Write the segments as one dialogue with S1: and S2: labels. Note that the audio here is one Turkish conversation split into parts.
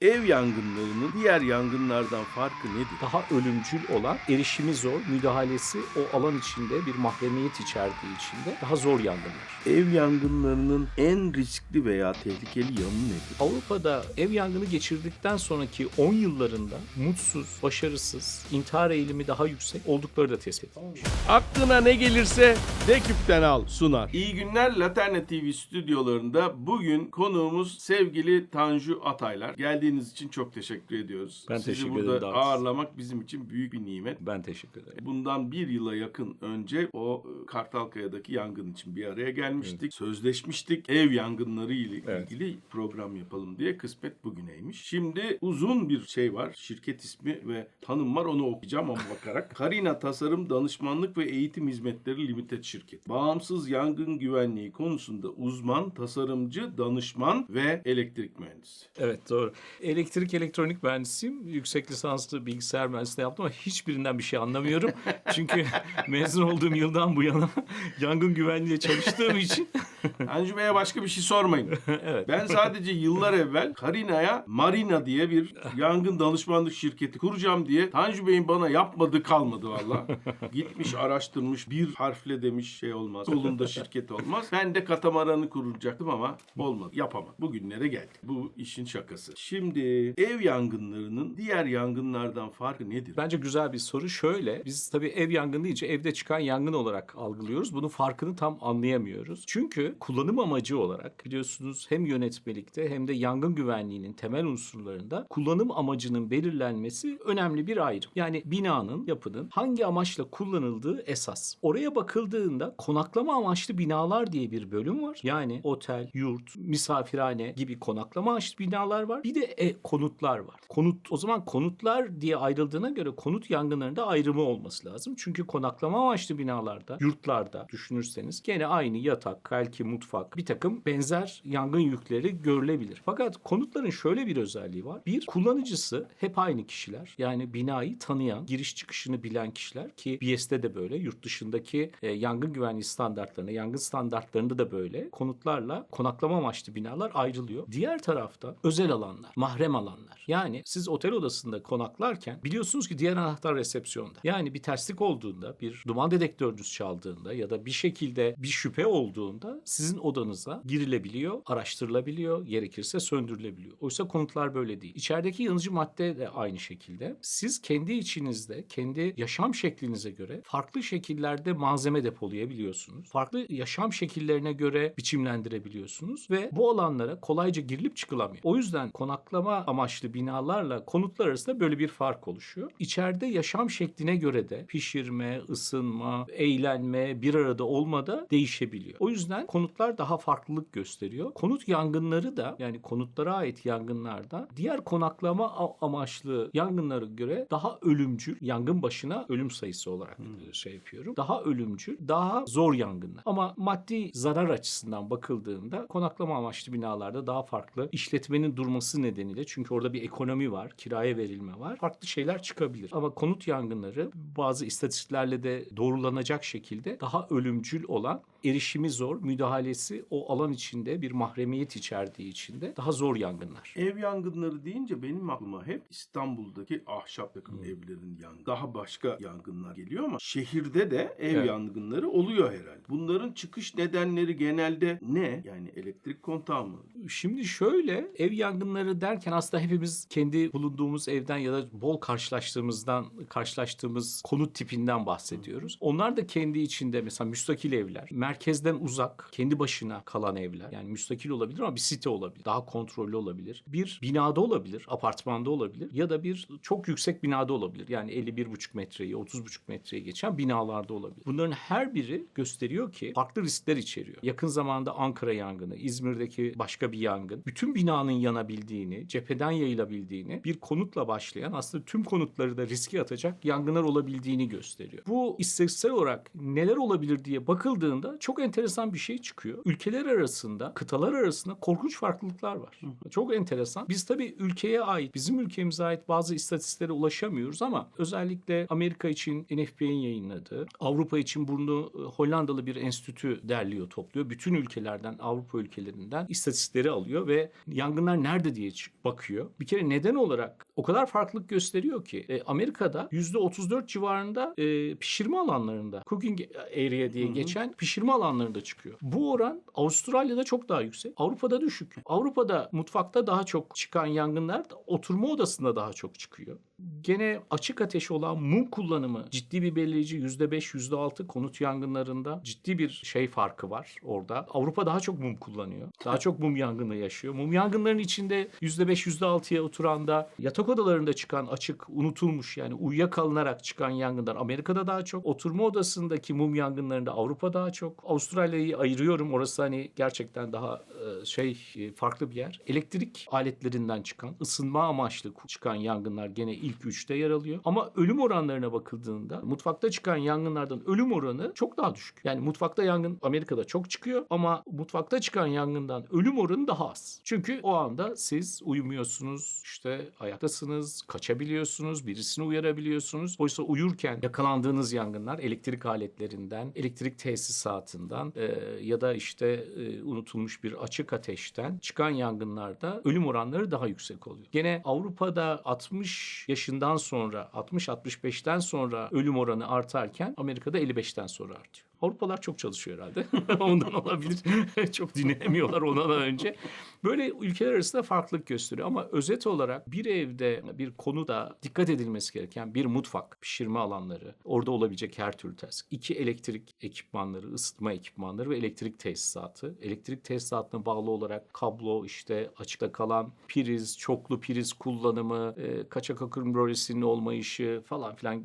S1: Ev yangınlarının diğer yangınlardan farkı nedir?
S2: daha ölümcül olan, erişimi zor, müdahalesi o alan içinde bir mahremiyet içerdiği içinde daha zor yangınlar.
S1: Ev yangınlarının en riskli veya tehlikeli yanı nedir?
S2: Avrupa'da ev yangını geçirdikten sonraki 10 yıllarında mutsuz, başarısız, intihar eğilimi daha yüksek oldukları da tespit edilmiş.
S1: Aklına ne gelirse Deküp'ten al sunar. İyi günler Laterna TV stüdyolarında bugün konuğumuz sevgili Tanju Ataylar. Geldiğiniz için çok teşekkür ediyoruz.
S2: Ben
S1: Sizi
S2: teşekkür
S1: burada
S2: ederim
S1: ağırlamak bizim için büyük bir nimet.
S2: Ben teşekkür ederim.
S1: Bundan bir yıla yakın önce o e, Kartalkaya'daki yangın için bir araya gelmiştik. Sözleşmiştik. Ev yangınları ile
S2: Evet.
S1: ilgili program yapalım diye kısmet bugüneymiş. Şimdi uzun bir şey var. Şirket ismi ve tanım var. Onu okuyacağım ama bakarak. Karina Tasarım Danışmanlık ve Eğitim Hizmetleri Limited Şirket. Bağımsız yangın güvenliği konusunda uzman, tasarımcı, danışman ve elektrik mühendisi.
S2: Evet doğru. Elektrik elektronik mühendisiyim. Yüksek lisanslı bilgisayar mühendisliği yaptım ama hiçbirinden bir şey anlamıyorum. Çünkü mezun olduğum yıldan bu yana yangın güvenliğiyle çalıştığım için
S1: Tanju Bey'e başka bir şey sormayın.
S2: evet.
S1: Ben sadece yıllar evvel Karina'ya Marina diye bir yangın danışmanlık şirketi kuracağım diye Tanju Bey'in bana yapmadığı kalmadı valla. Gitmiş araştırmış bir harfle demiş şey olmaz. Solunda şirket olmaz. Ben de katamaranı kuracaktım ama olmadı. Yapamadım. Bugünlere geldik. Bu işin şakası. Şimdi ev yangınlarının diğer yangınlardan farkı nedir?
S2: Bence güzel bir soru. Şöyle, biz tabii ev yangını deyince evde çıkan yangın olarak algılıyoruz. Bunun farkını tam anlayamıyoruz. Çünkü kullanım amacı olarak biliyorsunuz hem yönetmelikte hem de yangın güvenliğinin temel unsurlarında kullanım amacının belirlenmesi önemli bir ayrım. Yani binanın, yapının hangi amaçla kullanıldığı esas. Oraya bakıldığında konaklama amaçlı binalar diye bir bölüm var. Yani otel, yurt, misafirhane gibi konaklama amaçlı binalar var. Bir de e, konutlar var. Konut o zaman konutlar diye ayrıldığına göre konut yangınlarında ayrımı olması lazım. Çünkü konaklama amaçlı binalarda, yurtlarda düşünürseniz gene aynı yatak, belki mutfak, bir takım benzer yangın yükleri görülebilir. Fakat konutların şöyle bir özelliği var. Bir, kullanıcısı hep aynı kişiler. Yani binayı tanıyan, giriş çıkışını bilen kişiler ki BS'de de böyle, yurt dışındaki e, yangın güvenliği standartlarına, yangın standartlarında da böyle konutlarla konaklama amaçlı binalar ayrılıyor. Diğer tarafta özel alanlar, mahrem alanlar. Yani siz otel odasında konaklarken biliyorsunuz ki diğer anahtar resepsiyonda. Yani bir terslik olduğunda, bir duman dedektörünüz çaldığında ya da bir şekilde bir şüphe olduğunda sizin odanıza girilebiliyor, araştırılabiliyor, gerekirse söndürülebiliyor. Oysa konutlar böyle değil. İçerideki yanıcı madde de aynı şekilde. Siz kendi içinizde, kendi yaşam şeklinize göre farklı şekillerde malzeme depolayabiliyorsunuz. Farklı yaşam şekillerine göre biçimlendirebiliyorsunuz ve bu alanlara kolayca girilip çıkılamıyor. O yüzden konaklama amaçlı binalarla konutlar arasında böyle bir fark oluşuyor. İçeride yaşam şekline göre de pişirme, ısınma, eğlenme, bir arada olma da değişebiliyor. O yüzden konutlar daha farklılık gösteriyor. Konut yangınları da yani konutlara ait yangınlarda diğer konaklama amaçlı yangınlara göre daha ölümcül, yangın başına ölüm sayısı olarak e, şey yapıyorum. Daha ölümcül, daha zor yangınlar. Ama maddi zarar açısından bakıldığında konaklama amaçlı binalarda daha farklı işletmenin durması nedeniyle çünkü orada bir ekonomi var, kiraya verilme var. Farklı şeyler çıkabilir. Ama konut yangınları bazı istatistiklerle de doğrulanacak şekilde daha ölümcül olan erişimi zor, müdahalesi o alan içinde bir mahremiyet içerdiği içinde daha zor yangınlar.
S1: Ev yangınları deyince benim aklıma hep İstanbul'daki ahşap takım evlerin yangını. Daha başka yangınlar geliyor ama şehirde de ev
S2: Evet.
S1: yangınları oluyor herhalde. Bunların çıkış nedenleri genelde ne? Yani elektrik kontağı mı?
S2: Şimdi şöyle ev yangınları derken aslında hepimiz kendi bulunduğumuz evden ya da bol karşılaştığımızdan karşılaştığımız konut tipinden bahsediyoruz. Onlar da kendi içinde mesela müstakil evler, merkezden uzak, kendi başına kalan evler. Yani müstakil olabilir ama bir site olabilir. Daha kontrollü olabilir. Bir binada olabilir, apartmanda olabilir ya da bir çok yüksek binada olabilir. Yani 51,5 metreyi, 30,5 metreyi geçen binalarda olabilir. Bunların her biri gösteriyor ki farklı riskler içeriyor. Yakın zamanda Ankara yangını, İzmir'deki başka bir yangın, bütün binanın yanabildiğini, cepheden yayılabildiğini, bir konutla başlayan aslında tüm konutları da riske atacak yangınlar olabildiğini gösteriyor. Bu istatistiksel olarak neler olabilir diye bakıldığında çok enteresan bir şey çıkıyor. Ülkeler arasında, kıtalar arasında korkunç farklılıklar var. Çok enteresan. Biz tabii ülkeye ait, bizim ülkemize ait bazı istatistiklere ulaşamıyoruz ama özellikle Amerika için NFP'nin yayınladığı, Avrupa için bunu e, Hollandalı bir enstitü derliyor, topluyor. Bütün ülkelerden, Avrupa ülkelerinden istatistikleri alıyor ve yangınlar nerede diye bakıyor. Bir kere neden olarak o kadar farklılık gösteriyor ki e, Amerika'da %34 civarında e, pişirme alanlarında cooking area diye geçen pişirme alanlarında çıkıyor. Bu oran Avustralya'da çok daha yüksek. Avrupa'da düşük. Avrupa'da mutfakta daha çok çıkan yangınlar da oturma odasında daha çok çıkıyor. Gene açık ateş olan mum kullanımı ciddi bir belirleyici %5 %6 konut yangınlarında ciddi bir şey farkı var orada. Avrupa daha çok mum kullanıyor. Daha çok mum yangını yaşıyor. Mum yangınlarının içinde %5 %6'ya oturan da yatak odalarında çıkan açık unutulmuş yani uyuyakalınarak çıkan yangınlar Amerika'da daha çok. Oturma odasındaki mum yangınlarında Avrupa daha çok. Avustralya'yı ayırıyorum. Orası hani gerçekten daha e, şey e, farklı bir yer. Elektrik aletlerinden çıkan ısınma amaçlı çıkan yangınlar gene ilk üçte yer alıyor. Ama ölüm oranlarına bakıldığında mutfakta çıkan yangınlardan ölüm oranı çok daha düşük. Yani mutfakta yangın Amerika'da çok çıkıyor ama mutfakta çıkan yangından ölüm oranı daha az. Çünkü o anda siz uyumuyorsunuz, işte ayaktasınız, kaçabiliyorsunuz, birisini uyarabiliyorsunuz. Oysa uyurken yakalandığınız yangınlar elektrik aletlerinden, elektrik tesisatından e, ya da işte e, unutulmuş bir açık ateşten çıkan yangınlarda ölüm oranları daha yüksek oluyor. Gene Avrupa'da 60 yaşından sonra, 60-65'ten sonra ölüm oranı artarken Amerika'da 55'ten sonra artıyor. Avrupalar çok çalışıyor herhalde. Ondan olabilir. çok dinlemiyorlar ondan önce. Böyle ülkeler arasında farklılık gösteriyor. Ama özet olarak bir evde bir konuda dikkat edilmesi gereken bir mutfak, pişirme alanları, orada olabilecek her türlü ters. İki elektrik ekipmanları, ısıtma ekipmanları ve elektrik tesisatı. Elektrik tesisatına bağlı olarak kablo, işte açıkta kalan priz, çoklu priz kullanımı, e, kaçak akım rölesinin olmayışı falan filan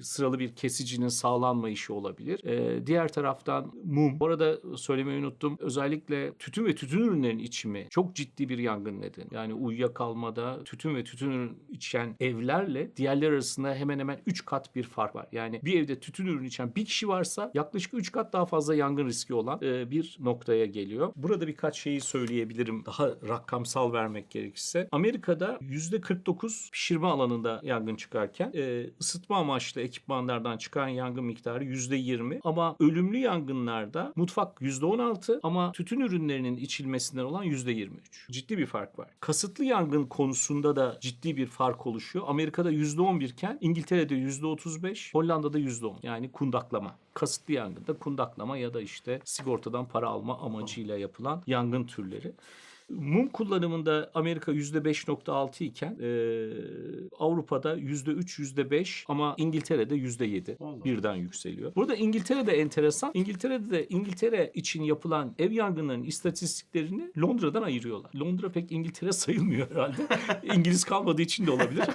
S2: sıralı bir kesicinin sağlanmayışı olabilir. E, diğer taraftan mum. Bu arada söylemeyi unuttum. Özellikle tütün ve tütün ürünlerinin içimi çok ciddi bir yangın nedeni. Yani uyuyakalmada tütün ve tütün ürün içen evlerle diğerler arasında hemen hemen 3 kat bir fark var. Yani bir evde tütün ürün içen bir kişi varsa yaklaşık 3 kat daha fazla yangın riski olan e, bir noktaya geliyor. Burada birkaç şeyi söyleyebilirim. Daha rakamsal vermek gerekirse. Amerika'da %49 pişirme alanında yangın çıkarken e, ısıtma amaçlı ekipmanlardan çıkan yangın miktarı %20 ama ölümlü yangınlarda mutfak %16 ama tütün ürünlerinin içilmesinden olan %23. Ciddi bir fark var. Kasıtlı yangın konusunda da ciddi bir fark oluşuyor. Amerika'da %11 iken İngiltere'de %35, Hollanda'da %10. Yani kundaklama. Kasıtlı yangında kundaklama ya da işte sigortadan para alma amacıyla yapılan yangın türleri. Mum kullanımında Amerika %5.6 iken e, Avrupa'da %3, %5 ama İngiltere'de %7
S1: Allah.
S2: birden yükseliyor. Burada İngiltere'de enteresan. İngiltere'de de İngiltere için yapılan ev yangınlarının istatistiklerini Londra'dan ayırıyorlar. Londra pek İngiltere sayılmıyor herhalde. İngiliz kalmadığı için de olabilir.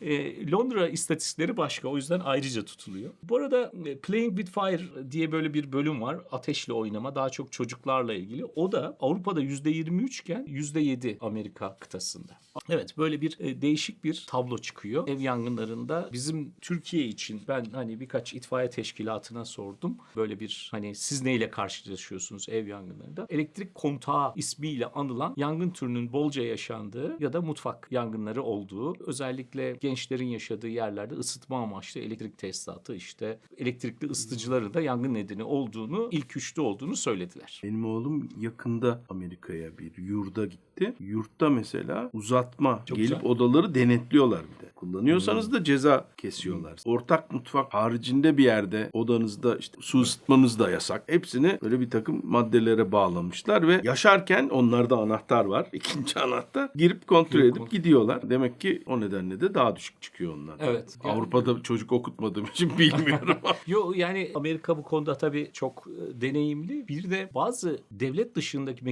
S2: E, Londra istatistikleri başka. O yüzden ayrıca tutuluyor. Bu arada Playing with Fire diye böyle bir bölüm var. Ateşle oynama. Daha çok çocuklarla ilgili. O da Avrupa'da %23 iken %7 Amerika kıtasında. Evet böyle bir e, değişik bir tablo çıkıyor. Ev yangınlarında bizim Türkiye için ben hani birkaç itfaiye teşkilatına sordum. Böyle bir hani siz neyle karşılaşıyorsunuz ev yangınlarında? Elektrik kontağı ismiyle anılan yangın türünün bolca yaşandığı ya da mutfak yangınları olduğu özellikle gençlerin yaşadığı yerlerde ısıtma amaçlı elektrik tesisatı işte elektrikli ısıtıcıların da yangın nedeni olduğunu ilk üçte olduğunu söylediler.
S1: Benim oğlum yakında Amerika'ya bir yurda gitti. Yurtta mesela uzatma
S2: Çok
S1: gelip
S2: güzel.
S1: odaları denetliyorlar bir de. Kullanıyorsanız da ceza kesiyorlar. Ortak mutfak haricinde bir yerde odanızda işte su ısıtmanız da yasak. Hepsini böyle bir takım maddelere bağlamışlar ve yaşarken onlarda anahtar var. İkinci anahtar. Girip kontrol
S2: Girip
S1: edip
S2: kontrol-
S1: gidiyorlar. Demek ki o nedenle de daha düşük çıkıyor onlar.
S2: Evet. Yani-
S1: Avrupa'da çocuk okutmadığım için bilmiyorum.
S2: Yo yani Amerika bu konuda tabii çok e, deneyimli. Bir de bazı devlet dışındaki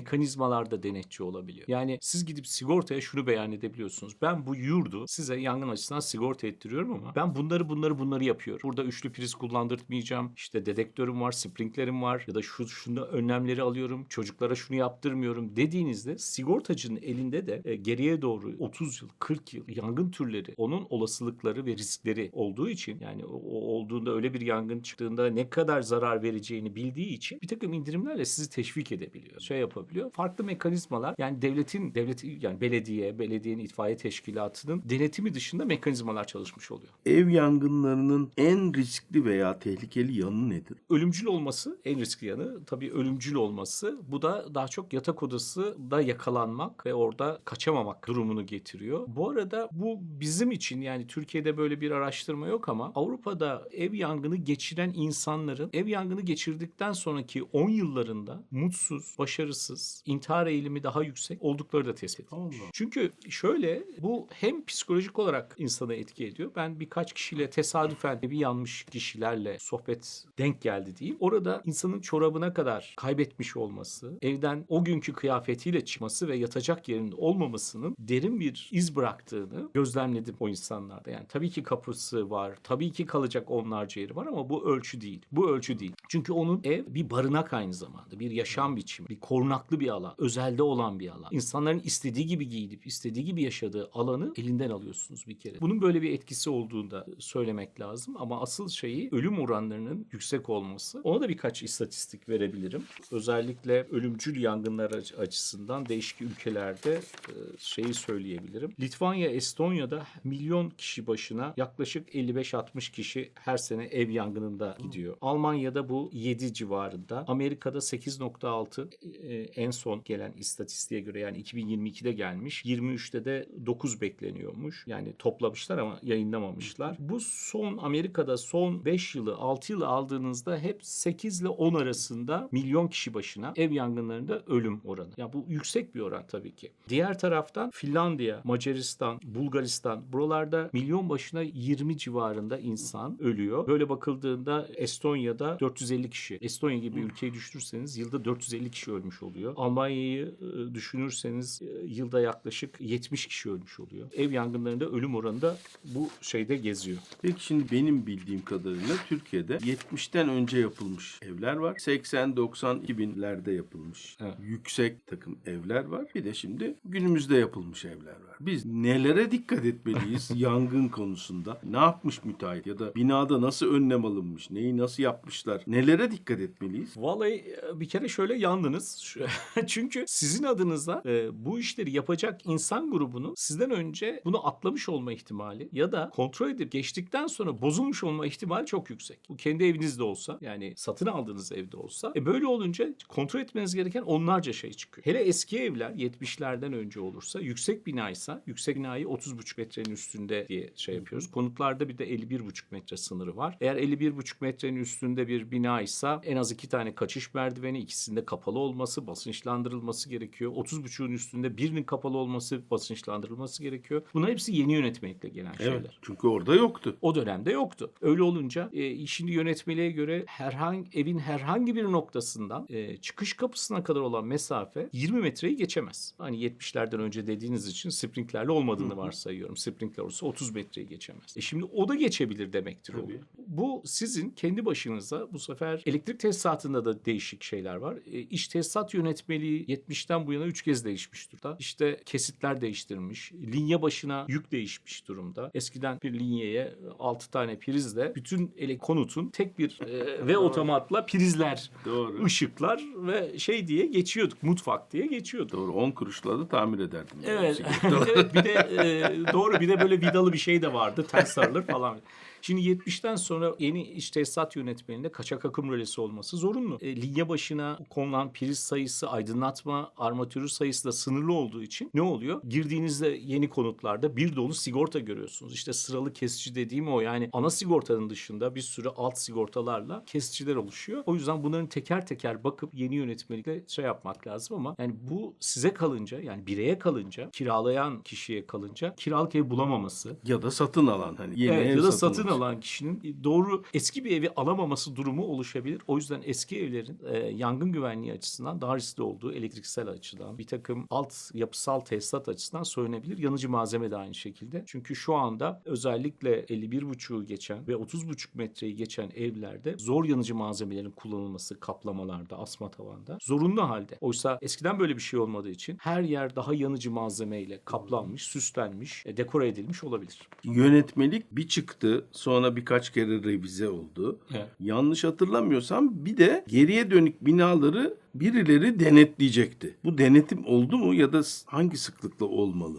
S2: mekanizmalarda denetçi olabiliyor. Yani siz gidip sigortaya şunu beyan edebiliyorsunuz. Ben bu yurdu size yangın açısından sigorta ettiriyorum ama ben bunları bunları bunları yapıyorum. Burada üçlü priz kullandırtmayacağım. İşte dedektörüm var, sprinklerim var ya da şu şunu önlemleri alıyorum. Çocuklara şunu yaptırmıyorum dediğinizde sigortacının elinde de e, geriye doğru 30 yıl, 40 yıl yangın türleri, onun olasılıkları ve riskleri olduğu için yani o olduğunda öyle bir yangın çıktığında ne kadar zarar vereceğini bildiği için bir takım indirimlerle sizi teşvik edebiliyor. Şey yapabiliyor. Farklı mekanizmalar yani devletin devleti yani belediye, belediyenin itfaiye teşkilatının denetimi dışında mekanizmalar çalışmış oluyor.
S1: Ev yangınlarının en riskli veya tehlikeli yanı nedir?
S2: Ölümcül olması en riskli yanı tabii ölümcül olması. Bu da daha çok yatak odası da yakalanmak ve orada kaçamamak durumunu getiriyor. Bu arada bu bizim için yani Türkiye'de böyle bir araştırma yok ama Avrupa'da ev yangını geçiren insanların ev yangını geçirdikten sonraki 10 yıllarında mutsuz, başarısız, intihar eğilimi daha yüksek oldukları da tespit edilmiş.
S1: Allah.
S2: Çünkü şöyle bu hem psikolojik olarak insana etki ediyor. Ben birkaç kişiyle tesadüfen evi yanmış kişilerle sohbet denk geldi diyeyim. Orada insanın çorabına kadar kaybetmiş olması, evden o günkü kıyafetiyle çıkması ve yatacak yerinde olmamasının derin bir iz bıraktığını gözlemledim o insanlarda. Yani tabii ki kapısı var, tabii ki kalacak onlarca yeri var ama bu ölçü değil. Bu ölçü değil. Çünkü onun ev bir barınak aynı zamanda, bir yaşam biçimi, bir korunaklı bir alan, özelde olan bir alan. İnsanların istediği gibi giyinip, istediği gibi yaşadığı alanı elinden alıyorsunuz bir kere. Bunun böyle bir etkisi olduğunu da söylemek lazım ama asıl şeyi ölüm oranlarının yüksek olması. Ona da birkaç istatistik verebilirim. Özellikle ölümcül yangınlar aç- açısından değişik ülkelerde e, şeyi söyleyebilirim. Litvanya, Estonya'da milyon kişi başına yaklaşık 55-60 kişi her sene ev yangınında gidiyor. Almanya'da bu 7 civarında. Amerika'da 8.6 e, en son gelen istatistiğe göre yani 2022'de gelmiş. 23'te de 9 bekleniyormuş. Yani toplamışlar ama yayınlamamışlar. Bu son Amerika'da son 5 yılı 6 yılı aldığınızda hep 8 ile 10 arasında milyon kişi başına ev yangınlarında ölüm oranı. Ya bu yüksek bir oran tabii ki. Diğer taraftan Finlandiya, Macaristan, Bulgaristan buralarda milyon başına 20 civarında insan ölüyor. Böyle bakıldığında Estonya'da 450 kişi. Estonya gibi ülkeyi düşünürseniz yılda 450 kişi ölmüş oluyor. Almanya'yı düşünürseniz yılda yaklaşık 70 kişi ölmüş oluyor. Ev yangınlarında ölüm oranı da bu şeyde geziyor.
S1: Peki şimdi benim bildiğim kadarıyla Türkiye'de 70'ten önce yapılmış evler var. 80, 90, 2000'lerde yapılmış
S2: Evet.
S1: yüksek takım evler var. Bir de şimdi günümüzde yapılmış evler var. Biz nelere dikkat etmeliyiz yangın konusunda? Ne yapmış müteahhit ya da binada nasıl önlem alınmış? Neyi nasıl yapmışlar? Nelere dikkat etmeliyiz?
S2: Vallahi bir kere şöyle yandınız. Çünkü sizin adınıza e, bu işleri yapacak insan grubunun sizden önce bunu atlamış olma ihtimali ya da kontrol edip geçtikten sonra bozulmuş olma ihtimali çok yüksek. Bu kendi evinizde olsa yani satın aldığınız evde olsa. E böyle olunca kontrol etmeniz gereken onlarca şey çıkıyor. Hele eski evler 70'lerden önce olursa yüksek binaysa yüksek binayı 30,5 metrenin üstünde diye şey yapıyoruz. Konutlarda bir de 51,5 metre sınırı var. Eğer 51,5 metrenin üstünde bir bina ise en az iki tane kaçış merdiveni ikisinde kapalı olması, basınçlandırılması gerekiyor. 30,5'un üstünde birinin kapalı olması, basınçlandırılması gerekiyor. Bunlar hepsi yeni yönetmelikle gelen şeyler.
S1: Çünkü orada yoktu.
S2: O dönemde yoktu. Öyle olunca e, işini yönetmeliğe göre herhangi evin herhangi bir noktasından e, çıkış kapısına kadar olan mesafe 20 metreyi geçemez. Hani 70'lerden önce dediğiniz için sprinklerle olmadığını varsayıyorum. Sprinkler olursa 30 metreyi geçemez. E şimdi o da geçebilir demektir o.
S1: Tabii.
S2: Bu sizin kendi başınıza bu sefer elektrik tesisatında da değişik şeyler var. E, iş tesisat yönetmeliği 70'ten bu yana 3 kez değişmiş durumda. İşte kesitler değiştirilmiş. Linye başına yük değişmiş durumda. Eskiden bir linyeye 6 tane prizle bütün ele konutun tek bir e, ve otomatla prizler,
S1: Doğru.
S2: ışıklar ve şey diye geçiyorduk. Mutfak diye geçiyorduk.
S1: Doğru 10 kuruşla da tamir ederdim.
S2: Evet. evet bir de e, doğru bir de böyle vidalı bir şey de vardı. Ters sarılır falan. Şimdi 70'ten sonra yeni iş tesisat yönetmeliğinde kaçak akım rölesi olması zorunlu. E, linye başına konulan priz sayısı, aydınlatma armatürü sayısı da sınırlı olduğu için ne oluyor? Girdiğinizde yeni konutlarda bir dolu sigorta görüyorsunuz. İşte sıralı kesici dediğim o. Yani ana sigortanın dışında bir sürü alt sigortalarla kesiciler oluşuyor. O yüzden bunların teker teker bakıp yeni yönetmelikle şey yapmak lazım ama yani bu size kalınca yani bireye kalınca kiralayan kişiye kalınca kiralık ev bulamaması
S1: ya da satın alan hani yeni
S2: Evet,
S1: ev
S2: ya da
S1: satın
S2: satın alan kişinin doğru eski bir evi alamaması durumu oluşabilir. O yüzden eski evlerin e, yangın güvenliği açısından daha riskli olduğu elektriksel açıdan bir takım alt yapısal tesisat açısından söylenebilir. Yanıcı malzeme de aynı şekilde. Çünkü şu anda özellikle 51,5'u geçen ve 30,5 metreyi geçen evlerde zor yanıcı malzemelerin kullanılması kaplamalarda, asma tavanda zorunlu halde. Oysa eskiden böyle bir şey olmadığı için her yer daha yanıcı malzemeyle kaplanmış, süslenmiş, e, dekore edilmiş olabilir.
S1: Yönetmelik bir çıktı. Sonra birkaç kere revize oldu.
S2: Evet.
S1: Yanlış hatırlamıyorsam bir de geriye dönük binaları birileri denetleyecekti. Bu denetim oldu mu ya da hangi sıklıkla olmalı?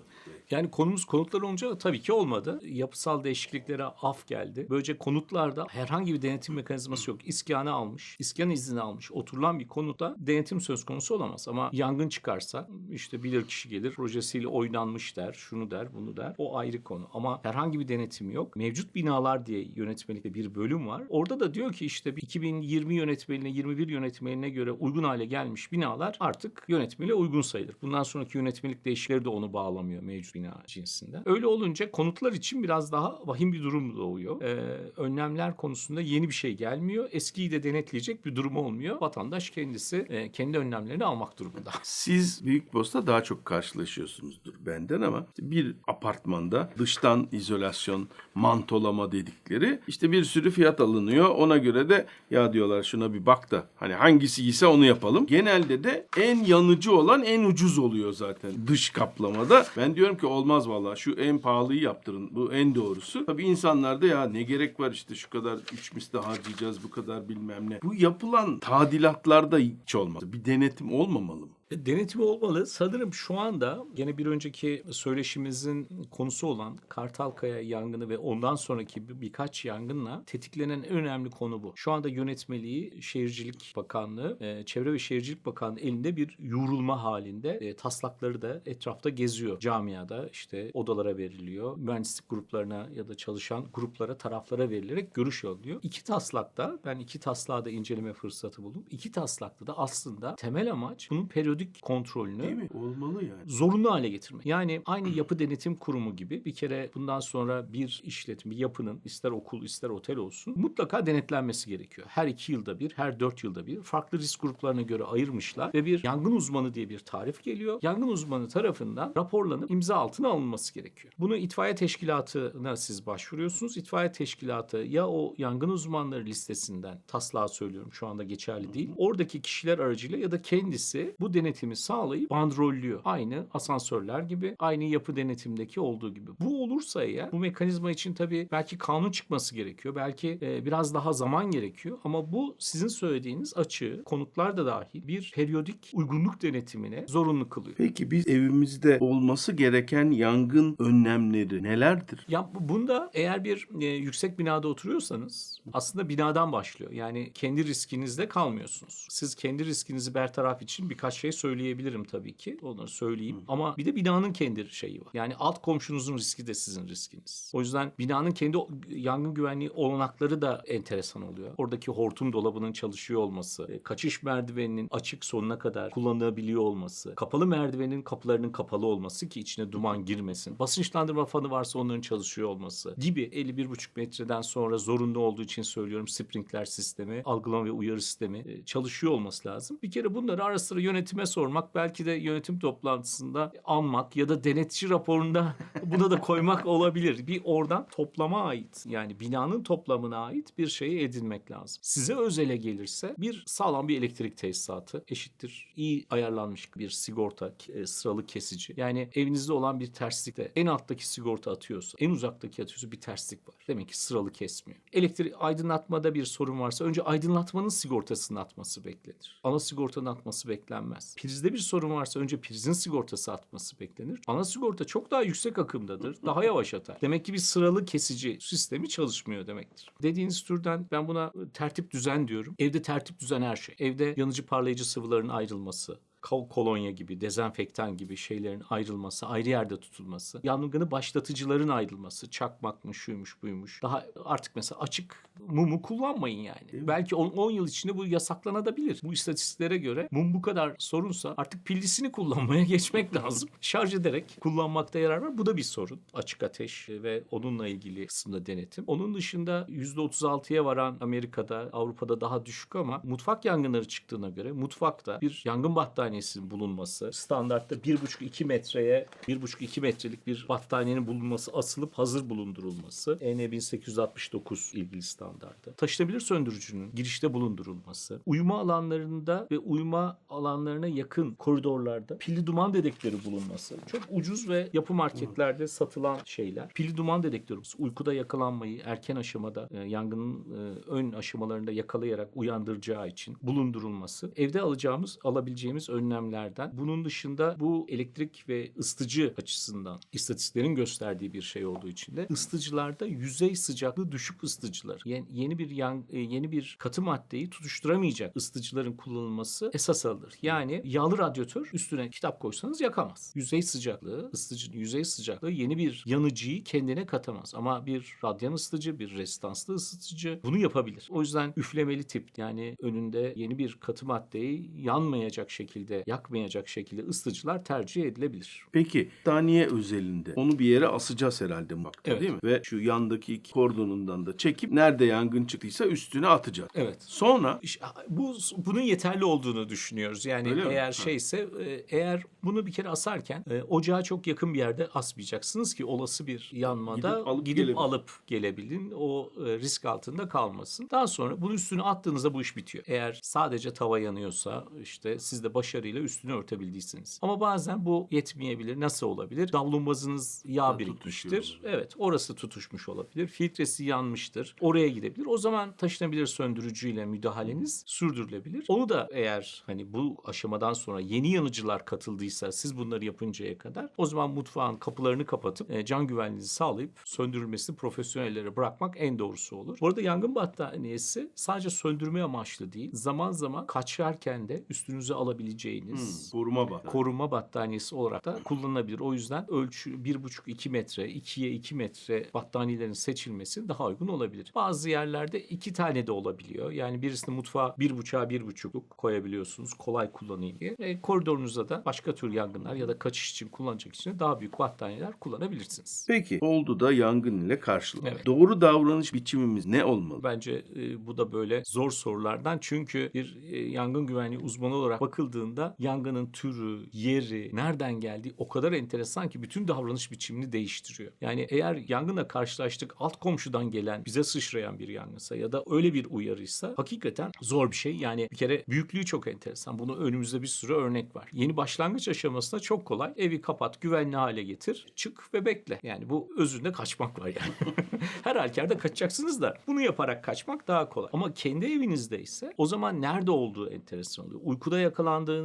S2: Yani konumuz konutlar olunca tabii ki olmadı. Yapısal değişikliklere af geldi. Böylece konutlarda herhangi bir denetim mekanizması yok. İskanı almış, iskan izni almış, oturulan bir konuta denetim söz konusu olamaz. Ama yangın çıkarsa işte bilir kişi gelir, projesiyle oynanmış der, şunu der, bunu der. O ayrı konu. Ama herhangi bir denetim yok. Mevcut binalar diye yönetmelikte bir bölüm var. Orada da diyor ki işte bir 2020 yönetmeliğine, 21 yönetmeliğine göre uygun hale gelmiş binalar artık yönetmeliğe uygun sayılır. Bundan sonraki yönetmelik değişikleri de onu bağlamıyor mevcut bina cinsinden. Öyle olunca konutlar için biraz daha vahim bir durum doğuyor. Ee, önlemler konusunda yeni bir şey gelmiyor. Eskiyi de denetleyecek bir durum olmuyor. Vatandaş kendisi e, kendi önlemlerini almak durumunda.
S1: Siz Büyük Bosta daha çok karşılaşıyorsunuzdur benden ama bir apartmanda dıştan izolasyon, mantolama dedikleri işte bir sürü fiyat alınıyor. Ona göre de ya diyorlar şuna bir bak da hani hangisi ise onu yapalım. Genelde de en yanıcı olan en ucuz oluyor zaten dış kaplamada. Ben diyorum ki olmaz valla şu en pahalıyı yaptırın bu en doğrusu. Tabii insanlar da ya ne gerek var işte şu kadar üç misli harcayacağız bu kadar bilmem ne. Bu yapılan tadilatlarda hiç olmaz. Bir denetim olmamalı mı?
S2: E, Denetimi olmalı. Sanırım şu anda gene bir önceki söyleşimizin konusu olan Kartalkaya yangını ve ondan sonraki bir, birkaç yangınla tetiklenen en önemli konu bu. Şu anda yönetmeliği Şehircilik Bakanlığı, e, Çevre ve Şehircilik Bakanlığı elinde bir yoğrulma halinde. E, taslakları da etrafta geziyor. Camiada işte odalara veriliyor. Mühendislik gruplarına ya da çalışan gruplara, taraflara verilerek görüş yolluyor. İki taslakta ben iki taslağı da inceleme fırsatı buldum. İki taslakta da aslında temel amaç bunun periyodik kontrolünü
S1: Değil mi? Olmalı yani.
S2: zorunlu hale getirmek. Yani aynı yapı denetim kurumu gibi bir kere bundan sonra bir işletme, bir yapının ister okul ister otel olsun mutlaka denetlenmesi gerekiyor. Her iki yılda bir, her dört yılda bir farklı risk gruplarına göre ayırmışlar ve bir yangın uzmanı diye bir tarif geliyor. Yangın uzmanı tarafından raporlanıp imza altına alınması gerekiyor. Bunu itfaiye teşkilatına siz başvuruyorsunuz. İtfaiye teşkilatı ya o yangın uzmanları listesinden taslağı söylüyorum şu anda geçerli değil. Oradaki kişiler aracıyla ya da kendisi bu denetimi sağlayıp bandrollüyor. Aynı asansörler gibi, aynı yapı denetimdeki olduğu gibi. Bu olursa eğer bu mekanizma için tabii belki kanun çıkması gerekiyor. Belki e, biraz daha zaman gerekiyor ama bu sizin söylediğiniz açığı konutlar da dahil bir periyodik uygunluk denetimine zorunlu kılıyor.
S1: Peki biz evimizde olması gereken yangın önlemleri nelerdir?
S2: Ya bu- bunda eğer bir e, yüksek binada oturuyorsanız aslında binadan başlıyor. Yani kendi riskinizde kalmıyorsunuz. Siz kendi riskinizi bertaraf için birkaç şey söyleyebilirim tabii ki. Onları söyleyeyim. Ama bir de binanın kendi şeyi var. Yani alt komşunuzun riski de sizin riskiniz. O yüzden binanın kendi yangın güvenliği olanakları da enteresan oluyor. Oradaki hortum dolabının çalışıyor olması, e, kaçış merdiveninin açık sonuna kadar kullanılabiliyor olması, kapalı merdivenin kapılarının kapalı olması ki içine duman girmesin. Basınçlandırma fanı varsa onların çalışıyor olması gibi 51,5 metreden sonra zorunlu olduğu için söylüyorum sprinkler sistemi, algılama ve uyarı sistemi e, çalışıyor olması lazım. Bir kere bunları ara sıra yönetime sormak, belki de yönetim toplantısında anmak ya da denetçi raporunda buna da koymak olabilir. Bir oradan toplama ait yani binanın toplamına ait bir şeyi edinmek lazım. Size özele gelirse bir sağlam bir elektrik tesisatı eşittir iyi ayarlanmış bir sigorta e, sıralı kesici. Yani evinizde olan bir terslikte en alttaki sigorta atıyorsa en uzaktaki atıyorsa bir terslik var. Demek ki sıralı kesmiyor. Elektrik aydınlatmada bir sorun varsa önce aydınlatmanın sigortasını atması beklenir. Ana sigortanın atması beklenmez. Prizde bir sorun varsa önce prizin sigortası atması beklenir. Ana sigorta çok daha yüksek akımdadır. Daha yavaş atar. Demek ki bir sıralı kesici sistemi çalışmıyor demektir. Dediğiniz türden ben buna tertip düzen diyorum. Evde tertip düzen her şey. Evde yanıcı parlayıcı sıvıların ayrılması, kolonya gibi, dezenfektan gibi şeylerin ayrılması, ayrı yerde tutulması, yangını başlatıcıların ayrılması, çakmakmış, şuymuş, buymuş. Daha artık mesela açık mumu kullanmayın yani. Belki 10 yıl içinde bu yasaklanabilir. Bu istatistiklere göre mum bu kadar sorunsa artık pillisini kullanmaya geçmek lazım. Şarj ederek kullanmakta yarar var. Bu da bir sorun. Açık ateş ve onunla ilgili kısımda denetim. Onun dışında %36'ya varan Amerika'da, Avrupa'da daha düşük ama mutfak yangınları çıktığına göre mutfakta bir yangın battaniyesinin bulunması, standartta 1,5-2 metreye 1,5-2 metrelik bir battaniyenin bulunması, asılıp hazır bulundurulması. E EN 1869 ilgili standartta. Taşınabilir söndürücünün girişte bulundurulması. Uyuma alanlarında ve uyuma alanlarına yakın koridorlarda pilli duman dedektörü bulunması. Çok ucuz ve yapı marketlerde satılan şeyler. Pilli duman dedektörü uykuda yakalanmayı erken aşamada e, yangının e, ön aşamalarında yakalayarak uyandıracağı için bulundurulması. Evde alacağımız, alabileceğimiz önlemlerden. Bunun dışında bu elektrik ve ısıtıcı açısından istatistiklerin gösterdiği bir şey olduğu için de ısıtıcılarda yüzey sıcaklığı düşük ısıtıcılar. Yeni, yeni bir yan, e, yeni bir katı maddeyi tutuşturamayacak ısıtıcıların kullanılması esas alınır. Yani yağlı radyatör üstüne kitap koysanız yakamaz. Yüzey sıcaklığı, ısıtıcı yüzey sıcaklığı yeni bir yanıcıyı kendine katamaz. Ama bir radyan ısıtıcı, bir rezistanslı ısıtıcı bunu yapabilir. O yüzden üflemeli tip yani önünde yeni bir katı maddeyi yanmayacak şekilde, yakmayacak şekilde ısıtıcılar tercih edilebilir.
S1: Peki battaniye özelinde onu bir yere asacağız herhalde muhakkak
S2: Evet.
S1: değil mi? Ve şu yandaki kordonundan da çekip nerede yangın çıktıysa üstüne atacağız.
S2: Evet.
S1: Sonra
S2: İş- Bu bunun yeterli olduğunu düşünüyoruz. Yani
S1: Öyle mi?
S2: eğer
S1: Ha.
S2: şeyse e, eğer bunu bir kere asarken e, ocağa çok yakın bir yerde asmayacaksınız ki olası bir yanmada
S1: Gidip alıp
S2: gidip
S1: gelebilin.
S2: alıp gelebilin. O e, risk altında kalmasın. Daha sonra bunun üstüne attığınızda bu iş bitiyor. Eğer sadece tava yanıyorsa işte siz de başarıyla üstünü örtebildiyseniz. Ama bazen bu yetmeyebilir. Nasıl olabilir? Davlumbazınız yağ birikmiştir. Evet orası tutuşmuş olabilir. Filtresi yanmıştır. Oraya gidebilir. O zaman taşınabilir söndürücüyle müdahaleniz sürdürülebilir. Onu da eğer hani bu aşamadan sonra yeni yanıcılar katıldıysa siz bunları yapıncaya kadar o zaman mutfağın kapılarını kapatıp e, can güvenliğinizi sağlayıp söndürülmesini profesyonellere bırakmak en doğrusu olur. Bu arada yangın battaniyesi sadece söndürme amaçlı değil. Zaman zaman kaçarken de üstünüze alabileceğiniz
S1: hmm, koruma battaniye.
S2: koruma battaniyesi olarak da kullanılabilir. O yüzden ölçü 1,5-2 metre, 2'ye 2 metre battaniyelerin seçilmesi daha uygun olabilir. Bazı yerlerde iki tane de olabiliyor. Yani birisini mutfağa 1,5'a 1,5'luk koyabiliyorsunuz. Kolay kullanayım diye. E, koridorunuza da başka tür yangınlar ya da kaçış için kullanacak için daha büyük battaniyeler kullanabilirsiniz.
S1: Peki oldu da yangın ile karşıladık.
S2: Evet.
S1: Doğru davranış biçimimiz ne olmalı?
S2: Bence e, bu da böyle zor sorulardan çünkü bir e, yangın güvenliği uzmanı olarak bakıldığında yangının türü, yeri, nereden geldiği o kadar enteresan ki bütün davranış biçimini değiştiriyor. Yani eğer yangınla karşılaştık alt komşudan gelen bize sıçrayan bir yangınsa ya da öyle bir uyarıysa hakikaten zor bir şey. Yani bir kere büyüklüğü çok enteresan. Bunu önümüzde bir sürü örnek var. Yeni başlangıç aşamasında çok kolay. Evi kapat, güvenli hale getir, çık ve bekle. Yani bu özünde kaçmak var yani. Her halükarda kaçacaksınız da bunu yaparak kaçmak daha kolay. Ama kendi evinizde ise o zaman nerede olduğu enteresan oluyor. Uykuda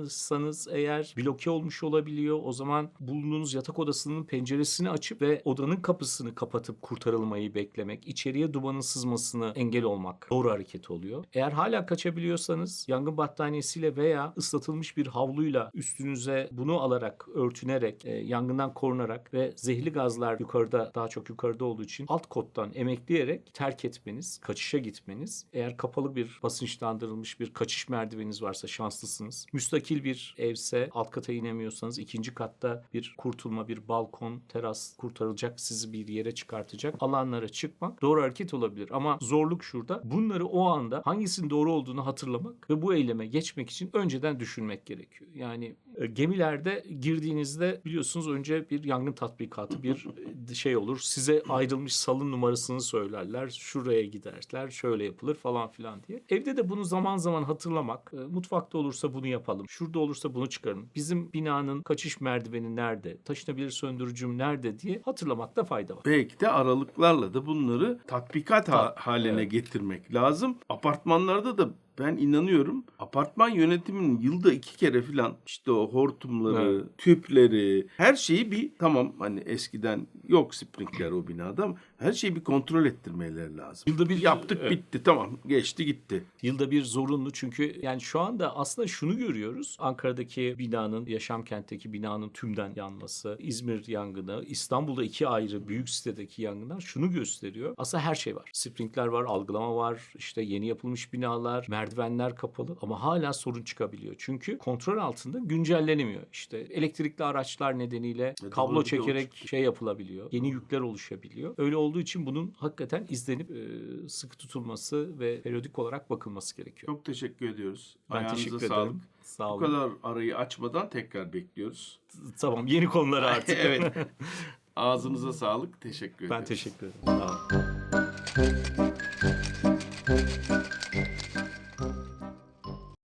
S2: yakalandıysanız eğer bloke olmuş olabiliyor. O zaman bulunduğunuz yatak odasının penceresini açıp ve odanın kapısını kapatıp kurtarılmayı beklemek, içeriye dumanın sızmasını engel olmak doğru hareket oluyor. Eğer hala kaçabiliyorsanız yangın battaniyesiyle veya ıslatılmış bir havluyla üstünüze bunu alarak, örtünerek, e, yangından korunarak ve zehirli gazlar yukarıda daha çok yukarıda olduğu için alt kottan emekleyerek terk etmeniz, kaçışa gitmeniz. Eğer kapalı bir basınçlandırılmış bir kaçış merdiveniniz varsa şanslısınız. Müstakil bir evse alt kata inemiyorsanız ikinci katta bir kurtulma, bir balkon, teras kurtarılacak, sizi bir yere çıkartacak alanlara çıkmak doğru hareket olabilir. Ama zorluk şurada. Bunları o anda hangisinin doğru olduğunu hatırlamak ve bu eyleme geçmek için önceden düşünmek gerekiyor. Yani gemilerde girdiğinizde biliyorsunuz önce bir yangın tatbikatı bir e, şey olur. Size ayrılmış salın numarasını söylerler. Şuraya giderler. Şöyle yapılır falan filan diye. Evde de bunu zaman zaman hatırlamak. e, Mutfakta olursa bunu yapalım. Şurada olursa bunu çıkarın. Bizim binanın kaçış merdiveni nerede? Taşınabilir söndürücüm nerede diye hatırlamakta fayda var.
S1: Belki de aralıklarla da bunları tatbikat ha- haline
S2: evet.
S1: getirmek lazım. Apartmanlarda da ben inanıyorum apartman yönetiminin yılda iki kere falan işte o hortumları,
S2: Evet.
S1: tüpleri, her şeyi bir tamam hani eskiden yok sprinkler o binada ama her şeyi bir kontrol ettirmeleri lazım.
S2: Yılda bir-
S1: Yaptık
S2: evet.
S1: bitti tamam geçti gitti.
S2: Yılda bir zorunlu çünkü yani şu anda aslında şunu görüyoruz. Ankara'daki binanın, yaşam kentteki binanın tümden yanması, İzmir yangını, İstanbul'da iki ayrı büyük sitedeki yangınlar şunu gösteriyor. Aslında her şey var. Sprinkler var, algılama var, işte yeni yapılmış binalar, merdivenler kapalı ama hala sorun çıkabiliyor. Çünkü kontrol altında güncellenemiyor. İşte elektrikli araçlar nedeniyle
S1: Evet,
S2: kablo çekerek şey yapılabiliyor. Yeni yükler oluşabiliyor. Öyle olduğu için bunun hakikaten izlenip e, sıkı tutulması ve periyodik olarak bakılması gerekiyor.
S1: Çok teşekkür ediyoruz.
S2: Ben
S1: Ayağınıza
S2: teşekkür
S1: sağlık.
S2: ederim. Sağ
S1: Bu
S2: olun.
S1: kadar arayı açmadan tekrar bekliyoruz.
S2: Tamam yeni konular artık.
S1: evet. Ağzınıza sağlık. Teşekkür
S2: ben
S1: ederiz.
S2: teşekkür ederim. Sağ olun.